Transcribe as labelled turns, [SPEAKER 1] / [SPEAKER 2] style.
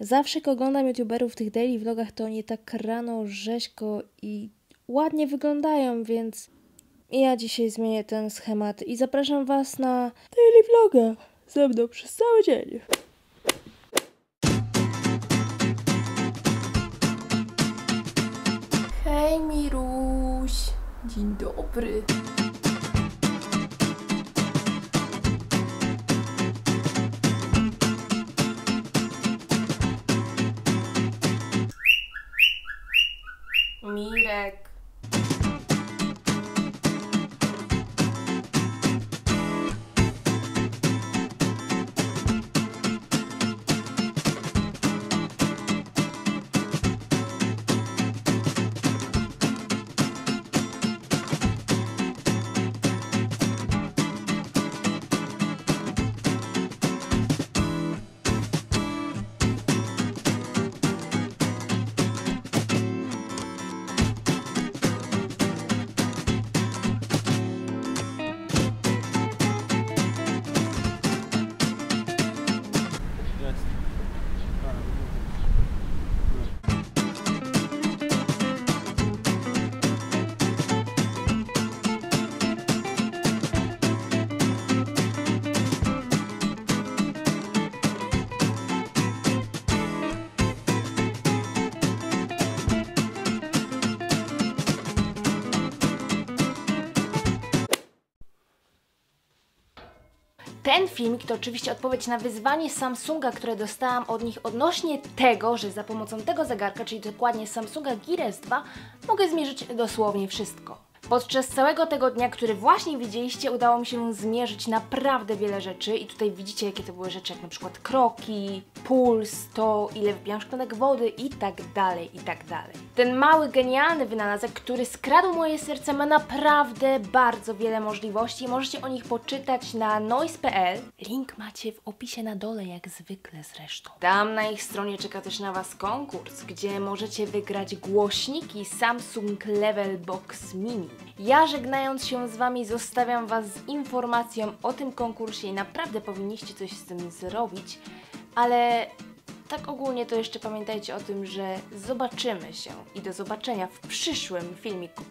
[SPEAKER 1] Zawsze jak oglądam youtuberów w tych daily vlogach, to oni tak rano, rzeźko i ładnie wyglądają, więc ja dzisiaj zmienię ten schemat i zapraszam Was na daily vloga ze mną przez cały dzień.
[SPEAKER 2] Hej Miruś, dzień dobry. Almira,
[SPEAKER 1] Ten filmik to oczywiście odpowiedź na wyzwanie Samsunga, które dostałam od nich odnośnie tego, że za pomocą tego zegarka, czyli dokładnie Samsunga Gear S2, mogę zmierzyć dosłownie wszystko. Podczas całego tego dnia, który właśnie widzieliście, udało mi się zmierzyć naprawdę wiele rzeczy i tutaj widzicie, jakie to były rzeczy, jak na przykład kroki, puls, to ile wypijam szklanek wody i tak dalej, i tak dalej. Ten mały, genialny wynalazek, który skradł moje serce, ma naprawdę bardzo wiele możliwości i możecie o nich poczytać na noise.pl. Link macie w opisie na dole, jak zwykle zresztą. Tam na ich stronie czeka też na Was konkurs, gdzie możecie wygrać głośniki Samsung Level Box Mini. Ja żegnając się z Wami zostawiam Was z informacją o tym konkursie i naprawdę powinniście coś z tym zrobić, ale tak ogólnie to jeszcze pamiętajcie o tym, że zobaczymy się i do zobaczenia w przyszłym filmiku.